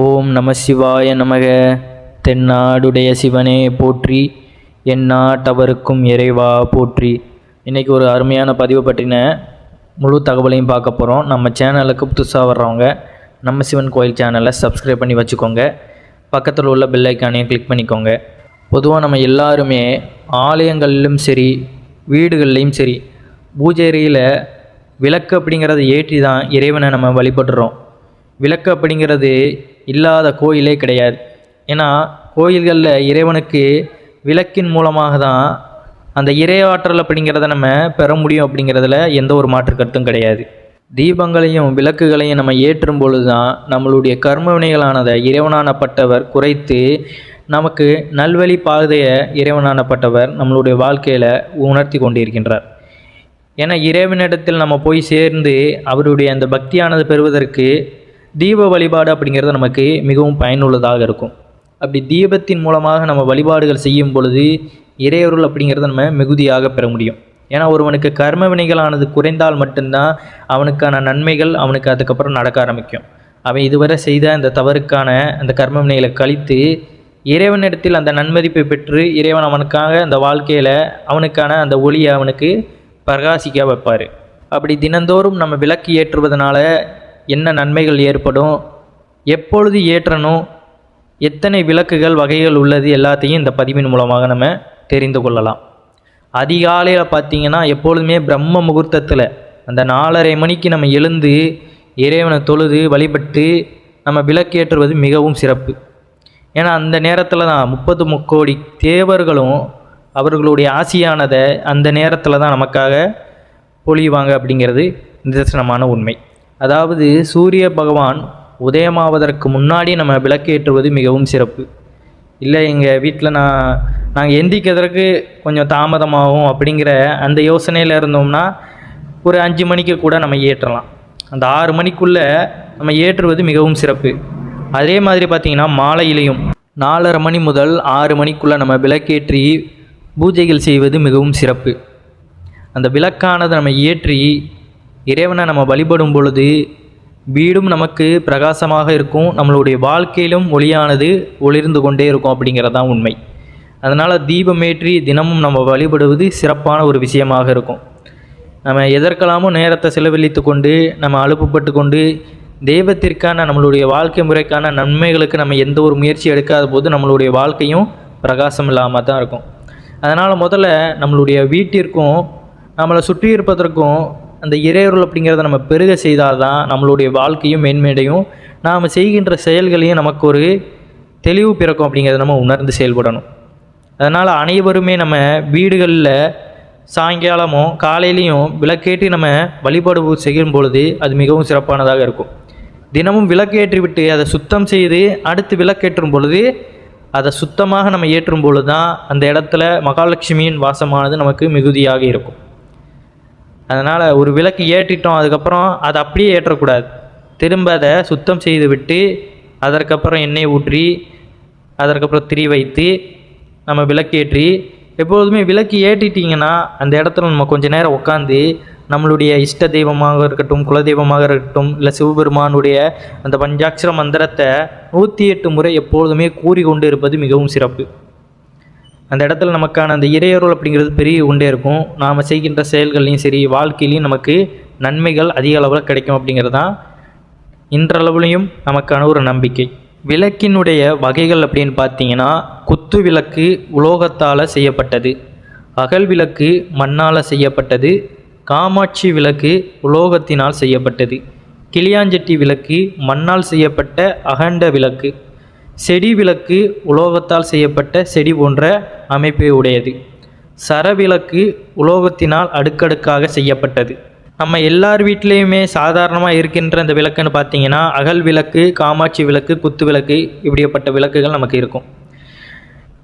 ஓம் நம சிவாய நமக. தென்னாடுடைய சிவனே போற்றி எந்நாட்டவருக்கும் இறைவா போற்றி. இன்றைக்கி ஒரு அருமையான பதிவு பற்றின முழு தகவலையும் பார்க்க போகிறோம் நம்ம சேனலுக்கு புதுசாக வர்றவங்க நம்ம சிவன் கோயில் சேனலை சப்ஸ்கிரைப் பண்ணி வச்சுக்கோங்க. பக்கத்தில் உள்ள பெல் ஐக்கானையும் கிளிக் பண்ணிக்கோங்க. பொதுவாக நம்ம எல்லாருமே ஆலயங்களிலும் சரி வீடுகள்லேயும் சரி பூஜையில் விளக்கு அப்படிங்கிறத ஏற்றி தான் இறைவனை நம்ம வழிபடுறோம். விளக்கு அப்படிங்கிறது இல்லாத கோயிலே கிடையாது. ஏன்னா கோயில்களில் இறைவனுக்கு விளக்கின் மூலமாக தான் அந்த இறையாற்றல் அப்படிங்கிறத நம்ம பெற முடியும் அப்படிங்கிறதுல எந்த ஒரு மாற்று கருத்தும் கிடையாது. தீபங்களையும் விளக்குகளையும் நம்ம ஏற்றும் பொழுது தான் நம்மளுடைய கர்ம வினைகளானதை இறைவனானப்பட்டவர் குறைத்து நமக்கு நல்வழி பாதைய இறைவனானப்பட்டவர் நம்மளுடைய வாழ்க்கையில் உணர்த்தி கொண்டிருக்கின்றார். ஏன்னா இறைவனிடத்தில் நம்ம போய் சேர்ந்து அவருடைய அந்த பக்தியானது பெறுவதற்கு தீப வழிபாடு அப்படிங்கிறது நமக்கு மிகவும் பயனுள்ளதாக இருக்கும். அப்படி தீபத்தின் மூலமாக நம்ம வழிபாடுகள் செய்யும் பொழுது இறையருள் அப்படிங்கிறத நம்ம மிகுதியாக பெற முடியும். ஏன்னா ஒருவனுக்கு கர்ம வினைகளானது குறைந்தால் மட்டும்தான் அவனுக்கான நன்மைகள் அவனுக்கு அதுக்கப்புறம் நடக்க ஆரம்பிக்கும். அவன் இதுவரை செய்த அந்த தவறுக்கான அந்த கர்ம வினைகளை கழித்து இறைவனிடத்தில் அந்த நன்மதிப்பை பெற்று இறைவன் அவனுக்காக அந்த வாழ்க்கையில் அவனுக்கான அந்த ஒளியை அவனுக்கு பிரகாசிக்க வைப்பார். அப்படி தினந்தோறும் நம்ம விளக்கு ஏற்றுவதனால என்ன நன்மைகள் ஏற்படும்? எப்பொழுது ஏற்றணும் எத்தனை விளக்குகள் வகைகள் உள்ளது? எல்லாத்தையும் இந்த பதிவின் மூலமாக நம்ம தெரிந்து கொள்ளலாம். அதிகாலையில் பார்த்தீங்கன்னா எப்பொழுதுமே பிரம்ம முகூர்த்தத்தில் அந்த நாலரை மணிக்கு நம்ம எழுந்து இறைவனை தொழுது வழிபட்டு நம்ம விளக்கேற்றுவது மிகவும் சிறப்பு. ஏன்னா அந்த நேரத்தில் தான் முப்பது முக்கோடி தேவர்களும் அவர்களுடைய ஆசியானதை அந்த நேரத்தில் தான் நமக்காக பொழிவாங்க அப்படிங்கிறது நிதர்சனமான உண்மை. அதாவது சூரிய பகவான் உதயமாவதற்கு முன்னாடி நம்ம விளக்கேற்றுவது மிகவும் சிறப்பு. இல்லை எங்கள் வீட்டில் நான் நாங்கள் எந்திக்கிறதுக்கு கொஞ்சம் தாமதமாகும் அப்படிங்கிற அந்த யோசனையில் இருந்தோம்னா ஒரு அஞ்சு மணிக்கு கூட நம்ம ஏற்றலாம். அந்த ஆறு மணிக்குள்ளே நம்ம ஏற்றுவது மிகவும் சிறப்பு. அதே மாதிரி பார்த்திங்கன்னா மாலையிலையும் நாலரை மணி முதல் ஆறு மணிக்குள்ளே நம்ம விளக்கேற்றி பூஜைகள் செய்வது மிகவும் சிறப்பு. அந்த விளக்கானதை நம்ம ஏற்றி இறைவனை நம்ம வழிபடும் பொழுது வீடும் நமக்கு பிரகாசமாக இருக்கும் நம்மளுடைய வாழ்க்கையிலும் ஒளியானது ஒளிர்ந்து கொண்டே இருக்கும் அப்படிங்கிறது தான் உண்மை. அதனால் தீபமேற்றி தினமும் நம்ம வழிபடுவது சிறப்பான ஒரு விஷயமாக இருக்கும். நம்ம எதற்கெல்லாமோ நேரத்தை செலவழித்து கொண்டு நம்ம அலுப்புப்பட்டு கொண்டு தெய்வத்திற்கான நம்மளுடைய வாழ்க்கை முறைக்கான நன்மைகளுக்கு நம்ம எந்த ஒரு முயற்சி எடுக்காத போது நம்மளுடைய வாழ்க்கையும் பிரகாசம் இல்லாமல் தான் இருக்கும். அதனால் முதல்ல நம்மளுடைய வீட்டிற்கும் நம்மளை சுற்றி இருப்பதற்கும் அந்த இறையருள் அப்படிங்கிறத நம்ம பெருக செய்தால் தான் நம்மளுடைய வாழ்க்கையும் மேன்மேடையும் நாம் செய்கின்ற செயல்களையும் நமக்கு ஒரு தெளிவு பிறக்கும் அப்படிங்கிறத நம்ம உணர்ந்து செயல்படணும். அதனால் அனைவருமே நம்ம வீடுகளில் சாயங்காலமும் காலையிலையும் விளக்கேற்றி நம்ம வழிபாடு செய்யும் பொழுது அது மிகவும் சிறப்பானதாக இருக்கும். தினமும் விளக்கேற்றி விட்டு அதை சுத்தம் செய்து அடுத்து விளக்கேற்றும் பொழுது அதை சுத்தமாக நம்ம ஏற்றும் பொழுது தான் அந்த இடத்துல மகாலட்சுமியின் வாசமானது நமக்கு மிகுதியாக இருக்கும். அதனால் ஒரு விளக்கு ஏற்றிட்டோம் அதுக்கப்புறம் அதை அப்படியே ஏற்றக்கூடாது. திரும்ப அதை சுத்தம் செய்து விட்டு அதற்கப்புறம் எண்ணெய் ஊற்றி அதற்கப்புறம் திரி வைத்து நம்ம விளக்கேற்றி எப்பொழுதுமே விளக்கு ஏற்றிட்டிங்கன்னா அந்த இடத்துல நம்ம கொஞ்ச நேரம் உட்காந்து நம்மளுடைய இஷ்ட தெய்வமாக இருக்கட்டும் குலதெய்வமாக இருக்கட்டும் இல்லை சிவபெருமானுடைய அந்த பஞ்சாட்சர மந்திரத்தை நூற்றி எட்டு முறை எப்பொழுதுமே கூறிக்கொண்டு இருப்பது மிகவும் சிறப்பு. அந்த இடத்துல நமக்கான அந்த இறையருள் அப்படிங்கிறது பெரிய கொண்டே இருக்கும். நாம் செய்கின்ற செயல்கள்லையும் சரி வாழ்க்கையிலையும் நமக்கு நன்மைகள் அதிக அளவில் கிடைக்கும் அப்படிங்கிறது தான் இன்றளவுலையும் நமக்கான ஒரு நம்பிக்கை. விளக்கினுடைய வகைகள் அப்படின்னு பார்த்தீங்கன்னா குத்து விளக்கு உலோகத்தால் செய்யப்பட்டது அகல் விளக்கு மண்ணால் செய்யப்பட்டது காமாட்சி விளக்கு உலோகத்தினால் செய்யப்பட்டது கிளியாஞ்சட்டி விளக்கு மண்ணால் செய்யப்பட்ட அகண்ட விளக்கு. செடி விளக்கு உலோகத்தால் செய்யப்பட்ட செடி போன்ற அமைப்பை உடையது. சரவிளக்கு உலோகத்தினால் அடுக்கடுக்காக செய்யப்பட்டது. நம்ம எல்லார் வீட்லேயுமே சாதாரணமாக இருக்கின்ற அந்த விளக்குன்னு பார்த்தீங்கன்னா அகல் விளக்கு காமாட்சி விளக்கு குத்து விளக்கு இப்படிப்பட்ட விளக்குகள் நமக்கு இருக்கும்.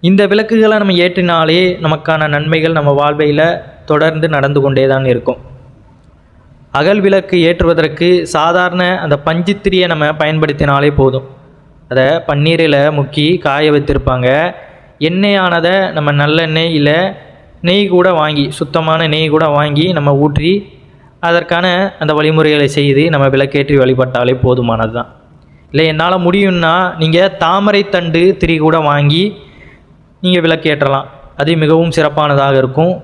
இந்த விளக்குகளை நம்ம ஏற்றினாலே நமக்கான நன்மைகள் நம்ம வாழ்வையில் தொடர்ந்து நடந்து கொண்டே தான் இருக்கும். அகல் விளக்கு ஏற்றுவதற்கு சாதாரண அந்த பஞ்சுத்திரியை நம்ம பயன்படுத்தினாலே போதும். அதை பன்னீரில் முக்கி காய வைத்திருப்பாங்க. எண்ணெயானதை நம்ம நல்லெண்ணெய் இல்லை நெய் கூட வாங்கி சுத்தமான நெய் கூட வாங்கி நம்ம ஊற்றி அதற்கான அந்த வழிமுறைகளை செய்து நம்ம விளக்கேற்றி வழிபட்டாலே போதுமானது தான் இல்லை என்னால் முடியும்னா நீங்கள் தாமரை தண்டு திரி கூட வாங்கி நீங்கள் விளக்கேற்றலாம். அது மிகவும் சிறப்பானதாக இருக்கும்.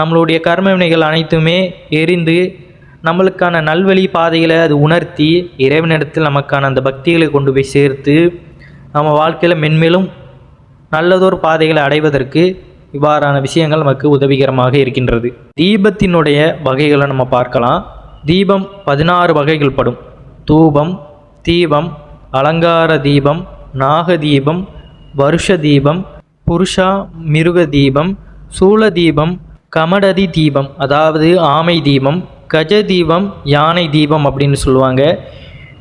நம்மளுடைய கர்ம வினைகள் அனைத்துமே எரிந்து நம்மளுக்கான நல்வழி பாதைகளை அது உணர்த்தி இறைவனிடத்தில் நமக்கான அந்த பக்திகளை கொண்டு போய் சேர்த்து நம்ம வாழ்க்கையில் மென்மேலும் நல்லதொரு பாதைகளை அடைவதற்கு இவ்வாறான விஷயங்கள் நமக்கு உதவிகரமாக இருக்கின்றது. தீபத்தினுடைய வகைகளை நம்ம பார்க்கலாம். தீபம் பதினாறு வகைகள் படும். தூபம் தீபம் அலங்கார தீபம் நாக தீபம் வருஷ தீபம் புருஷா மிருக தீபம் சூழ தீபம் கமடதி தீபம் அதாவது ஆமை தீபம் கஜ தீபம் யானை தீபம் அப்படின்னு சொல்லுவாங்க.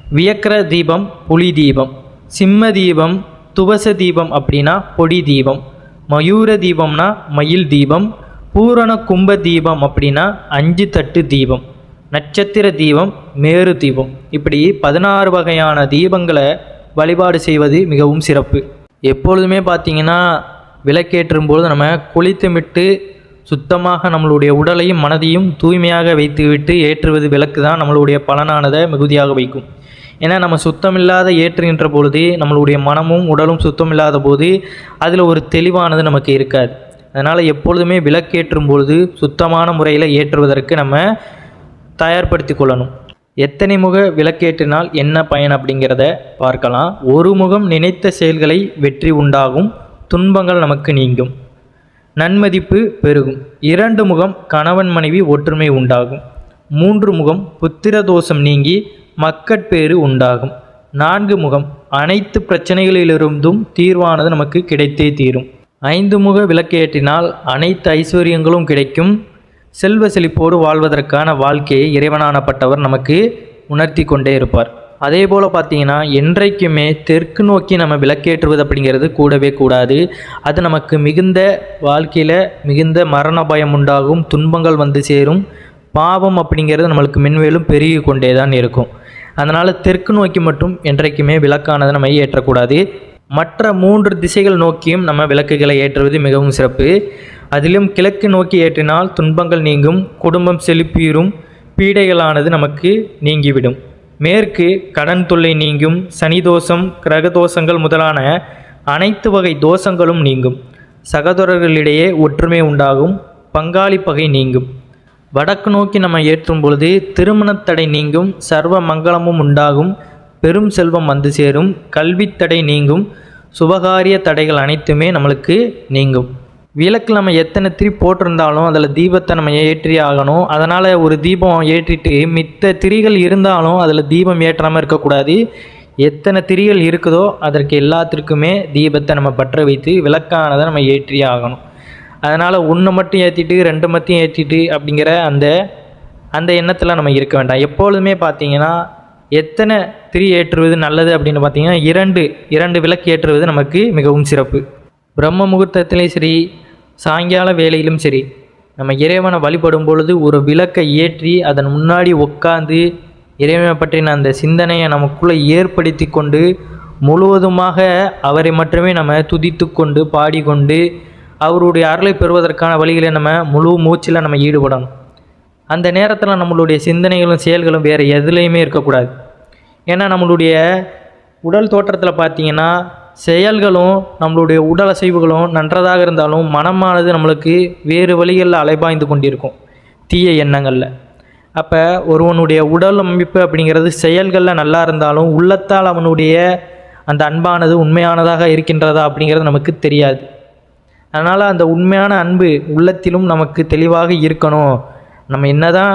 வியக்கர தீபம் புலி தீபம். சிம்ம தீபம் துவச தீபம் அப்படின்னா பொடி தீபம். மயூர தீபம்னா மயில் தீபம். பூரண கும்ப தீபம் அப்படின்னா அஞ்சு தட்டு தீபம். நட்சத்திர தீபம் மேரு தீபம். இப்படி பதினாறு வகையான தீபங்களை வழிபாடு செய்வது மிகவும் சிறப்பு. எப்பொழுதுமே பார்த்தீங்கன்னா விளக்கேற்றும் பொழுது நம்ம குளித்துமிட்டு சுத்தமாக நம்மளுடைய உடலையும் மனதையும் தூய்மையாக வைத்துவிட்டு ஏற்றுவது விளக்கு தான் நம்மளுடைய பலனானதை மிகுதியாக வைக்கும். ஏன்னா நம்ம சுத்தமில்லாத ஏற்றுகின்ற பொழுது நம்மளுடைய மனமும் உடலும் சுத்தமில்லாத போது அதில் ஒரு தெளிவானது நமக்கு இருக்காது. அதனால் எப்பொழுதுமே விளக்கேற்றும் பொழுது சுத்தமான முறையில் ஏற்றுவதற்கு நம்ம தயார்படுத்தி கொள்ளணும். எத்தனை முக விளக்கேற்றினால் என்ன பயன் அப்படிங்கிறத பார்க்கலாம். ஒரு முகம் நினைத்த செயல்களை வெற்றி உண்டாகும். துன்பங்கள் நமக்கு நீங்கும். நன்மதிப்பு பெருகும். இரண்டு முகம் கணவன் மனைவி ஒற்றுமை உண்டாகும். மூன்று முகம் புத்திர தோஷம் நீங்கி மக்கட்பேறு உண்டாகும். நான்கு முகம் அனைத்து பிரச்சனைகளிலிருந்தும் தீர்வானது நமக்கு கிடைத்தே தீரும். ஐந்து முக விளக்கேற்றினால் அனைத்து ஐஸ்வர்யங்களும் கிடைக்கும். செல்வ செழிப்போடு வாழ்வதற்கான வாழ்க்கையை இறைவனானப்பட்டவர் நமக்கு உணர்த்தி கொண்டே இருப்பார். அதே போல் பார்த்தீங்கன்னா என்றைக்குமே தெற்கு நோக்கி நம்ம விளக்கேற்றுவது அப்படிங்கிறது கூடவே கூடாது. அது நமக்கு மிகுந்த வாழ்க்கையில் மிகுந்த மரண பயம் உண்டாகும் துன்பங்கள் வந்து சேரும். பாவம் அப்படிங்கிறது நம்மளுக்கு மென்மேலும் பெருகி கொண்டே தான் இருக்கும். அதனால் தெற்கு நோக்கி மட்டும் என்றைக்குமே விளக்கானதை நம்ம ஏற்றக்கூடாது. மற்ற மூன்று திசைகள் நோக்கியும் நம்ம விளக்குகளை ஏற்றுவது மிகவும் சிறப்பு. அதிலும் கிழக்கு நோக்கி ஏற்றினால் துன்பங்கள் நீங்கும் குடும்பம் செழிப்பீரும் பீடைகளானது நமக்கு நீங்கிவிடும். மேற்கு கடன் தொல்லை நீங்கும் சனி தோஷம் கிரக தோஷங்கள் முதலான அனைத்து வகை தோஷங்களும் நீங்கும். சகோதரர்களிடையே ஒற்றுமை உண்டாகும் பங்காளி பகை நீங்கும். வடக்கு நோக்கி நம்ம ஏற்றும் பொழுது திருமணத்தடை நீங்கும் சர்வ மங்களமும் உண்டாகும் பெரும் செல்வம் வந்து சேரும் கல்வித்தடை நீங்கும் சுபகாரிய தடைகள் அனைத்துமே நம்மளுக்கு நீங்கும். விளக்கு நம்ம எத்தனை திரி போட்டிருந்தாலும் அதில் தீபத்தை நம்ம ஏற்றி ஆகணும். அதனால் ஒரு தீபம் ஏற்றிட்டு மித்த திரிகள் இருந்தாலும் அதில் தீபம் ஏற்றாமல் இருக்கக்கூடாது. எத்தனை திரிகள் இருக்குதோ அதற்கு எல்லாத்திற்குமே தீபத்தை நம்ம பற்ற வைத்து விளக்கானதை நம்ம ஏற்றி ஆகணும். அதனால் ஒன்று மட்டும் ஏற்றிட்டு ரெண்டு மட்டும் ஏற்றிட்டு அப்படிங்கிற அந்த அந்த எண்ணத்தில் நம்ம இருக்க வேண்டாம். எப்பொழுதுமே பார்த்தீங்கன்னா எத்தனை திரி ஏற்றுவது நல்லது அப்படின்னு பார்த்தீங்கன்னா இரண்டு இரண்டு விளக்கு ஏற்றுவது நமக்கு மிகவும் சிறப்பு. பிரம்ம முகூர்த்தத்திலே சரி சாயங்கால வேலையிலும் சரி நம்ம இறைவனை வழிபடும் பொழுது ஒரு விளக்கை ஏற்றி அதன் முன்னாடி உட்காந்து இறைவனை பற்றின அந்த சிந்தனையை நமக்குள்ளே ஏற்படுத்தி கொண்டு முழுவதுமாக அவரை மட்டுமே நம்ம துதித்து கொண்டு பாடிக்கொண்டு அவருடைய அருளை பெறுவதற்கான வழிகளை நம்ம முழு மூச்சில் நம்ம ஈடுபடணும். அந்த நேரத்தில் நம்மளுடைய சிந்தனைகளும் செயல்களும் வேறு எதுலேயுமே இருக்கக்கூடாது. ஏன்னா நம்மளுடைய உடல் தோற்றத்தில் பார்த்தீங்கன்னா செயல்களும் நம்மளுடைய உடல் அசைவுகளும் நன்றதாக இருந்தாலும் மனமானது நம்மளுக்கு வேறு வழிகளில் அலைபாய்ந்து கொண்டிருக்கும் தீய எண்ணங்களில். அப்போ ஒருவனுடைய உடல் அமைப்பு அப்படிங்கிறது செயல்களில் நல்லா இருந்தாலும் உள்ளத்தால் அவனுடைய அந்த அன்பானது உண்மையானதாக இருக்கின்றதா அப்படிங்கிறது நமக்கு தெரியாது. அதனால் அந்த உண்மையான அன்பு உள்ளத்திலும் நமக்கு தெளிவாக இருக்கணும். நம்ம என்ன தான்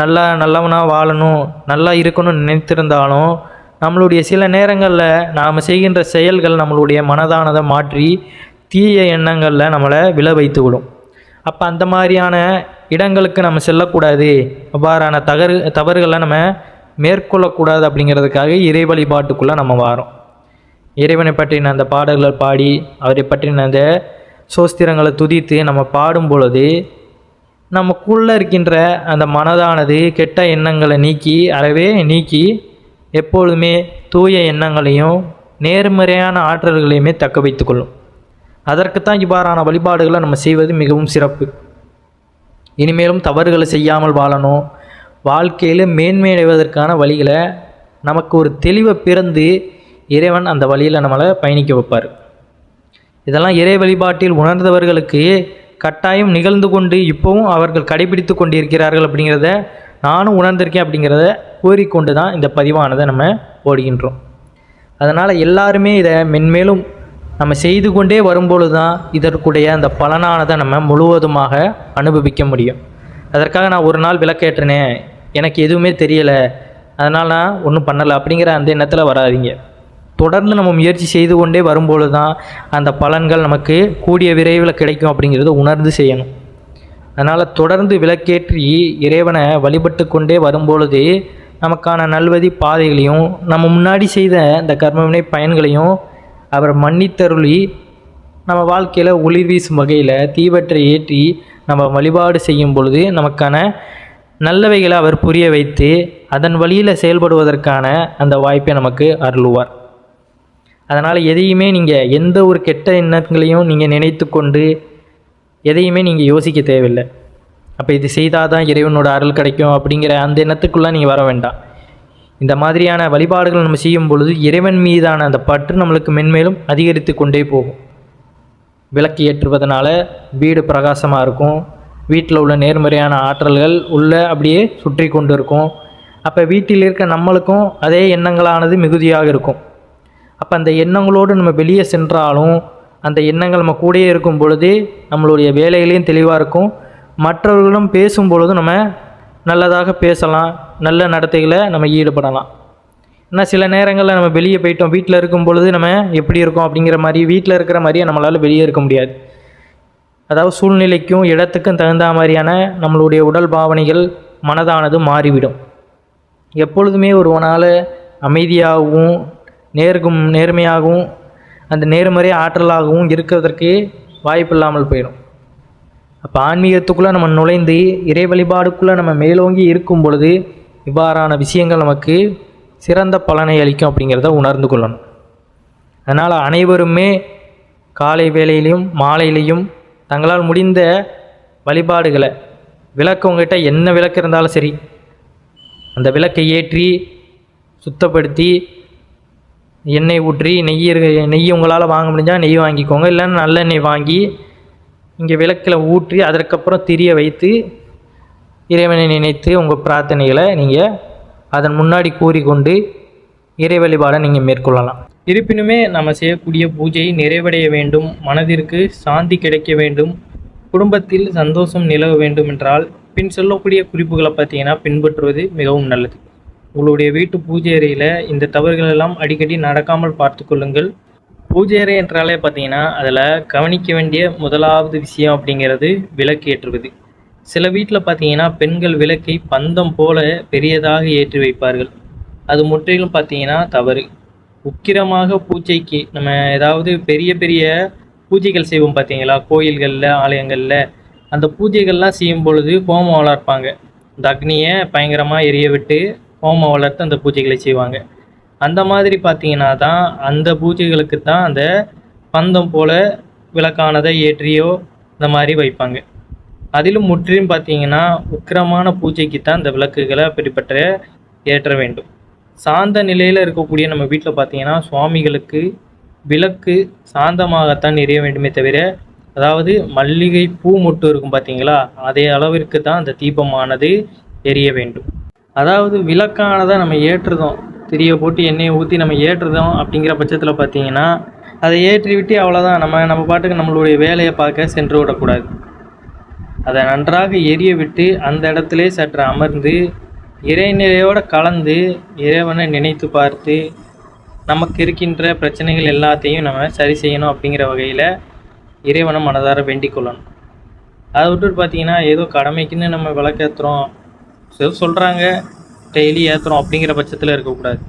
நல்லா நல்லவனாக வாழணும் நல்லா இருக்கணும்னு நினைத்திருந்தாலும் நம்மளுடைய சில நேரங்களில் நாம் செய்கின்ற செயல்கள் நம்மளுடைய மனதானதை மாற்றி தீய எண்ணங்களில் நம்மளை விழ வைத்து விடும் அப்போ அந்த மாதிரியான இடங்களுக்கு நம்ம செல்லக்கூடாது. அவ்வாறான தகரு தவறுகளை நம்ம மேற்கொள்ளக்கூடாது அப்படிங்கிறதுக்காக இறை வழிபாட்டுக்குள்ளே நம்ம வாரோம். இறைவனை பற்றின அந்த பாடல்கள் பாடி அவரை பற்றின அந்த சோஸ்திரங்களை துதித்து நம்ம பாடும் பொழுது நமக்குள்ளே இருக்கின்ற அந்த மனதானது கெட்ட எண்ணங்களை நீக்கி அறவே நீக்கி எப்பொழுதுமே தூய எண்ணங்களையும் நேர்மறையான ஆற்றல்களையுமே தக்க வைத்துக்கொள்ளும். அதற்குத்தான் இவ்வாறான வழிபாடுகளை நம்ம செய்வது மிகவும் சிறப்பு. இனிமேலும் தவறுகளை செய்யாமல் வாழணும். வாழ்க்கையில் மேன்மையடைவதற்கான வழிகளை நமக்கு ஒரு தெளிவை பிறந்து இறைவன் அந்த வழியில் நம்மளை பயணிக்க வைப்பார். இதெல்லாம் இறை வழிபாட்டில் உணர்ந்தவர்களுக்கு கட்டாயம் நிகழ்ந்து கொண்டு இப்போவும் அவர்கள் கடைபிடித்து கொண்டிருக்கிறார்கள் அப்படிங்கிறத நானும் உணர்ந்திருக்கேன் அப்படிங்கிறத கூறிக்கொண்டு தான் இந்த பதிவானதை நம்ம ஓடுகின்றோம் அதனால் எல்லாருமே இதை மென்மேலும் நம்ம செய்து கொண்டே வரும்பொழுது தான் இதற்குடைய அந்த பலனானதை நம்ம முழுவதுமாக அனுபவிக்க முடியும். அதற்காக நான் ஒரு நாள் விளக்கேற்றினேன். எனக்கு எதுவுமே தெரியலை. அதனால் நான் ஒன்றும் பண்ணலை அப்படிங்கிற அந்த எண்ணத்தில் வராதீங்க. தொடர்ந்து நம்ம முயற்சி செய்து கொண்டே வரும்பொழுது தான் அந்த பலன்கள் நமக்கு கூடிய விரைவில் கிடைக்கும் அப்படிங்கிறத உணர்ந்து செய்யணும். அதனால் தொடர்ந்து விளக்கேற்றி இறைவனை வழிபட்டு கொண்டே வரும்பொழுது நமக்கான நல்வதி பாதைகளையும் நம்ம முன்னாடி செய்த இந்த கர்மவினை பயன்களையும் அவர் மன்னித்தருளி நம்ம வாழ்க்கையில் ஒளிர் வீசும் வகையில் தீவற்றை ஏற்றி நம்ம வழிபாடு செய்யும் பொழுது நமக்கான நல்லவைகளை அவர் புரிய வைத்து அதன் வழியில் செயல்படுவதற்கான அந்த வாய்ப்பை நமக்கு அருளுவார். அதனால் எதையுமே நீங்கள் எந்த ஒரு கெட்ட எண்ணங்களையும் நீங்கள் நினைத்து கொண்டு எதையுமே நீங்கள் யோசிக்க தேவையில்லை. அப்போ இது செய்தால் தான் இறைவனோட அருள் கிடைக்கும் அப்படிங்கிற அந்த எண்ணத்துக்குள்ளே நீங்கள் வர வேண்டாம். இந்த மாதிரியான வழிபாடுகள் நம்ம செய்யும் பொழுது இறைவன் மீதான அந்த பற்று நம்மளுக்கு மென்மேலும் அதிகரித்து கொண்டே போகும். விளக்கு ஏற்றுவதனால வீடு பிரகாசமாக இருக்கும். வீட்டில் உள்ள நேர்மறையான ஆற்றல்கள் உள்ளே அப்படியே சுற்றி கொண்டு இருக்கும். அப்போ வீட்டில் இருக்க நம்மளுக்கும் அதே எண்ணங்களானது மிகுதியாக இருக்கும். அப்போ அந்த எண்ணங்களோடு நம்ம வெளியே சென்றாலும் அந்த எண்ணங்கள் நம்ம கூடயே இருக்கும் பொழுது நம்மளுடைய வேலைகளையும் தெளிவாக இருக்கும். மற்றவர்களும் பேசும் பொழுதும் நம்ம நல்லதாக பேசலாம் நல்ல நடத்தைகளை நம்ம ஈடுபடலாம். ஏன்னா சில நேரங்களில் நம்ம வெளியே போயிட்டோம் வீட்டில் இருக்கும் பொழுது நம்ம எப்படி இருக்கோம் அப்படிங்கிற மாதிரி வீட்டில் இருக்கிற மாதிரியே நம்மளால் வெளியே இருக்க முடியாது. அதாவது சூழ்நிலைக்கும் இடத்துக்கும் தகுந்த மாதிரியான நம்மளுடைய உடல் பாவனைகள் மனதானது மாறிவிடும். எப்பொழுதுமே ஒருவனால் அமைதியாகவும் நேர்கும் நேர்மையாகவும் அந்த நேர்மறை ஆற்றலாகவும் இருக்கிறதற்கு வாய்ப்பில்லாமல் போயிடும். அப்போ ஆன்மீகத்துக்குள்ளே நம்ம நுழைந்து இறை வழிபாடுக்குள்ளே நம்ம மேலோங்கி இருக்கும் பொழுது இவ்வாறான விஷயங்கள் நமக்கு சிறந்த பலனை அளிக்கும் அப்படிங்கிறத உணர்ந்து கொள்ளணும். அதனால் அனைவருமே காலை வேளையிலையும் மாலையிலையும் தங்களால் முடிந்த வழிபாடுகளை விளக்கு உங்ககிட்ட என்ன விளக்கு இருந்தாலும் சரி அந்த விளக்கை ஏற்றி சுத்தப்படுத்தி எண்ணெய் ஊற்றி நெய் இருக்க நெய் உங்களால் வாங்க முடிஞ்சால் நெய் வாங்கிக்கோங்க. இல்லைன்னா நல்லெண்ணெய் வாங்கி இங்கே விளக்கில் ஊற்றி அதற்கப்புறம் திரிய வைத்து இறைவனை நினைத்து உங்கள் பிரார்த்தனைகளை நீங்கள் அதன் முன்னாடி கூறிக்கொண்டு இறை வழிபாடை நீங்கள் மேற்கொள்ளலாம். இருப்பினுமே நம்ம செய்யக்கூடிய பூஜை நிறைவடைய வேண்டும். மனதிற்கு சாந்தி கிடைக்க வேண்டும். குடும்பத்தில் சந்தோஷம் நிலவ வேண்டும் என்றால் பின் சொல்லக்கூடிய குறிப்புகளை பார்த்தீங்கன்னா பின்பற்றுவது மிகவும் நல்லது. உங்களுடைய வீட்டு பூஜை அறையில் இந்த தவறுகள் எல்லாம் அடிக்கடி நடக்காமல் பார்த்து கொள்ளுங்கள். பூஜை அறை என்றாலே பார்த்தீங்கன்னா அதில் கவனிக்க வேண்டிய முதலாவது விஷயம் அப்படிங்கிறது விளக்கு ஏற்றுவது. சில வீட்டில் பார்த்தீங்கன்னா பெண்கள் விளக்கை பந்தம் போல பெரியதாக ஏற்றி வைப்பார்கள். அது முற்றிலும் பார்த்தீங்கன்னா தவறு. உக்கிரமாக பூஜைக்கு நம்ம ஏதாவது பெரிய பெரிய பூஜைகள் செய்வோம் பார்த்தீங்களா? கோயில்களில் ஆலயங்களில். அந்த பூஜைகள்லாம் செய்யும் பொழுது ஹோமம் வளர்ப்பாங்க. இந்த அக்னியை பயங்கரமாக எரிய விட்டு ஹோமம் வளர்த்து அந்த பூஜைகளை செய்வாங்க. அந்த மாதிரி பார்த்தீங்கன்னா தான் அந்த பூஜைகளுக்கு தான் அந்த பந்தம் போல விளக்கானதை ஏற்றியோ இந்த மாதிரி வைப்பாங்க. அதிலும் முற்றிலும் பார்த்தீங்கன்னா உக்கிரமான பூஜைக்கு தான் இந்த விளக்குகளை அப்படிப்பட்ட ஏற்ற வேண்டும். சாந்த நிலையில் இருக்கக்கூடிய நம்ம வீட்டில் பார்த்தீங்கன்னா சுவாமிகளுக்கு விளக்கு சாந்தமாகத்தான் எரிய வேண்டுமே தவிர அதாவது மல்லிகை பூ மொட்டு இருக்கும் பார்த்தீங்களா அதே அளவிற்கு தான் அந்த தீபமானது எரிய வேண்டும். அதாவது விளக்கானதை நம்ம ஏற்றுதோம் திரியை போட்டு எண்ணெயை ஊற்றி நம்ம ஏற்றுதோம் அப்படிங்கிற பட்சத்தில் பார்த்தீங்கன்னா அதை ஏற்றி விட்டு அவ்வளோதான் நம்ம நம்ம பாட்டுக்கு நம்மளுடைய வேலையை பார்க்க சென்று விடக்கூடாது. அதை நன்றாக எரிய விட்டு அந்த இடத்துல சற்று அமர்ந்து இறைநிலையோடு கலந்து இறைவனை நினைத்து பார்த்து நமக்கு இருக்கின்ற பிரச்சனைகள் எல்லாத்தையும் நம்ம சரி செய்யணும் அப்படிங்கிற வகையில் இறைவனை மனதார வேண்டிக் கொள்ளணும். அதை விட்டுட்டு பார்த்தீங்கன்னா ஏதோ கடமைக்குன்னு நம்ம விளக்கேற்றுறோம் சரி சொல்கிறாங்க டெய்லி ஏற்றுறோம் அப்படிங்கிற பட்சத்தில் இருக்கக்கூடாது.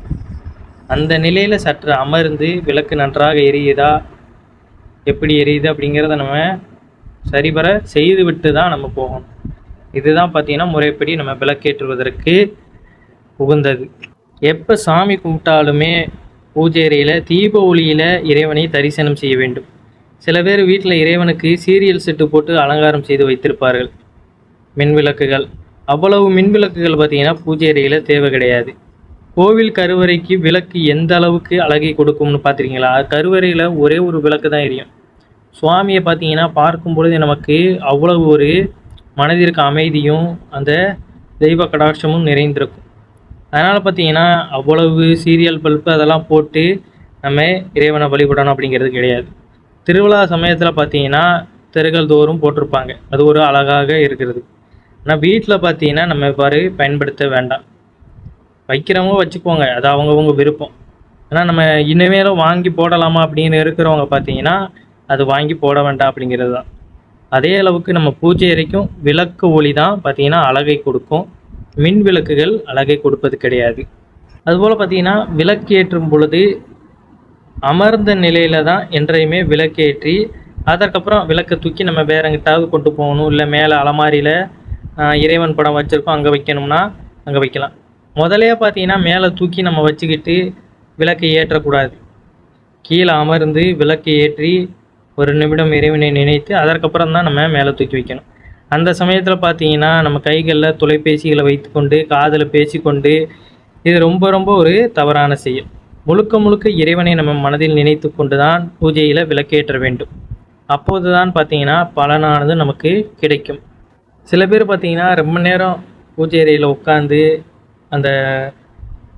அந்த நிலையில் சற்று அமர்ந்து விளக்கு நன்றாக எரியுதா எப்படி எரியுது அப்படிங்கிறத நம்ம சரிபர செய்து விட்டு தான் நம்ம போகணும். இதுதான் பார்த்திங்கன்னா முறைப்படி நம்ம விளக்கேற்றுவதற்கு உகந்தது. எப்போ சாமி கும்பிட்டாலுமே பூஜை தீப ஒளியில் இறைவனை தரிசனம் செய்ய வேண்டும். சில பேர் வீட்டில் இறைவனுக்கு சீரியல் செட்டு போட்டு அலங்காரம் செய்து வைத்திருப்பார்கள். மின் விளக்குகள் அவ்வளவு மின் விளக்குகள் பார்த்தீங்கன்னா பூஜை அறையில் தேவை கிடையாது. கோவில் கருவறைக்கு விளக்கு எந்த அளவுக்கு அழகை கொடுக்கும்னு பார்த்துருக்கீங்களா? கருவறையில் ஒரே ஒரு விளக்கு தான் எரியும். சுவாமியை பார்த்தீங்கன்னா பார்க்கும் பொழுது நமக்கு அவ்வளவு ஒரு மனதிற்கு அமைதியும் அந்த தெய்வ கடாட்சமும் நிறைந்திருக்கும். அதனால் பார்த்தீங்கன்னா அவ்வளவு சீரியல் பல்ப்பு அதெல்லாம் போட்டு நம்ம இறைவனை வழிபடணும் அப்படிங்கிறது கிடையாது. திருவிழா சமயத்தில் பார்த்தீங்கன்னா தெருகள் தோறும் போட்டிருப்பாங்க. அது ஒரு அழகாக இருக்கிறது. ஆனால் வீட்டில் பார்த்தீங்கன்னா நம்ம பாரு பயன்படுத்த வேண்டாம். வைக்கிறவங்க வச்சுக்கோங்க. அது அவங்கவுங்க விருப்பம். ஆனால் நம்ம இனிமேலும் வாங்கி போடலாமா அப்படின்னு இருக்கிறவங்க பார்த்தீங்கன்னா அது வாங்கி போட வேண்டாம் அப்படிங்கிறது தான். அதே அளவுக்கு நம்ம பூஜை அறைக்கும் விளக்கு ஒளி தான் பார்த்தீங்கன்னா அழகை கொடுக்கும். மின் விளக்குகள் அழகை கொடுப்பது கிடையாது. அதுபோல் பார்த்தீங்கன்னா விளக்கேற்றும் பொழுது அமர்ந்த நிலையில் தான் என்றையுமே விளக்கேற்றி அதற்கப்புறம் விளக்கை தூக்கி நம்ம வேறங்கிட்டாவது கொண்டு போகணும். இல்லை மேலே அலமாரியில் இறைவன் படம் வச்சுருக்கோம் அங்கே வைக்கணும்னா அங்கே வைக்கலாம். முதலே பார்த்தீங்கன்னா மேலே தூக்கி நம்ம வச்சுக்கிட்டு விளக்கை ஏற்றக்கூடாது. கீழே அமர்ந்து விளக்கை ஏற்றி ஒரு நிமிடம் இறைவனை நினைத்து அதற்கப்புறம் தான் நம்ம மேலே தூக்கி வைக்கணும். அந்த சமயத்தில் பார்த்தீங்கன்னா நம்ம கைகளில் தொலைபேசிகளை வைத்துக்கொண்டு காதில் பேசிக்கொண்டு இது ரொம்ப ரொம்ப ஒரு தவறான செயல். முழுக்க முழுக்க இறைவனை நம்ம மனதில் நினைத்து கொண்டு தான் பூஜையில் விளக்கேற்ற வேண்டும். அப்போது தான் பார்த்தீங்கன்னா பலனானது நமக்கு கிடைக்கும். சில பேர் பார்த்தீங்கன்னா ரொம்ப நேரம் பூஜை அறையில் உட்காந்து அந்த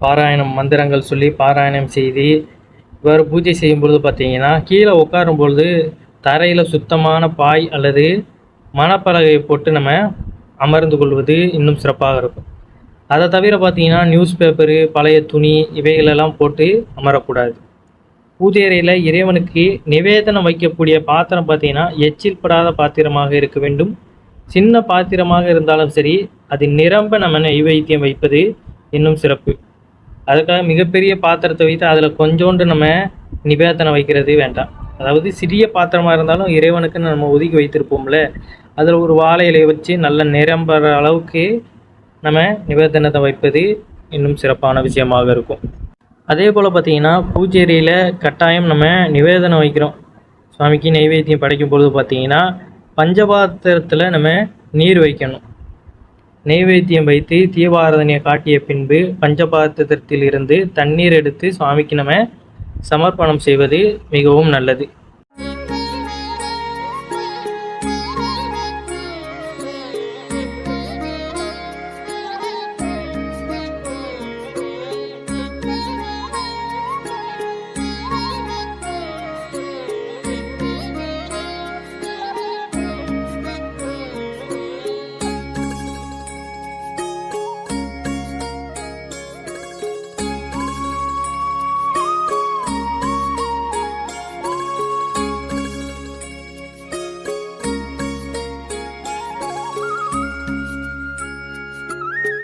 பாராயணம் மந்திரங்கள் சொல்லி பாராயணம் செய்து இவ்வாறு பூஜை செய்யும் பொழுது பார்த்தீங்கன்னா கீழே உட்காரும் பொழுது தரையில் சுத்தமான பாய் அல்லது மணப்பலகையை போட்டு நம்ம அமர்ந்து கொள்வது இன்னும் சிறப்பாக இருக்கும். அதை தவிர பார்த்தீங்கன்னா நியூஸ் பேப்பரு பழைய துணி இவைகளெல்லாம் போட்டு அமரக்கூடாது. பூஜை அறையில் இறைவனுக்கு நிவேதனம் வைக்கக்கூடிய பாத்திரம் பார்த்தீங்கன்னா எச்சில் படாத பாத்திரமாக இருக்க வேண்டும். சின்ன பாத்திரமாக இருந்தாலும் சரி அது நிரம்ப நம்ம நைவேத்தியம் வைப்பது இன்னும் சிறப்பு. அதுக்காக மிகப்பெரிய பாத்திரத்தை வைத்து அதில் கொஞ்சோண்டு நம்ம நிவேதனம் வைக்கிறது வேண்டாம். அதாவது சிறிய பாத்திரமாக இருந்தாலும் இறைவனுக்கு நம்ம ஒதுக்கி வைத்திருப்போம்ல அதில் ஒரு வாழை இலையை வச்சு நல்ல நிரம்புற அளவுக்கு நம்ம நிவேதனத்தை வைப்பது இன்னும் சிறப்பான விஷயமாக இருக்கும். அதே போல் பார்த்தீங்கன்னா பூச்சேரியில் கட்டாயம் நம்ம நிவேதனம் வைக்கிறோம். சுவாமிக்கு நைவேத்தியம் படைக்கும் பொழுது பார்த்தீங்கன்னா பஞ்சபாத்திரத்தில் நம்ம நீர் வைக்கணும். நெய்வேத்தியம் வைத்து தீபாரதனையை காட்டிய பின்பு பஞ்சபாத்திரத்தில் இருந்து தண்ணீர் எடுத்து சுவாமிக்கு நம்ம சமர்ப்பணம் செய்வது மிகவும் நல்லது.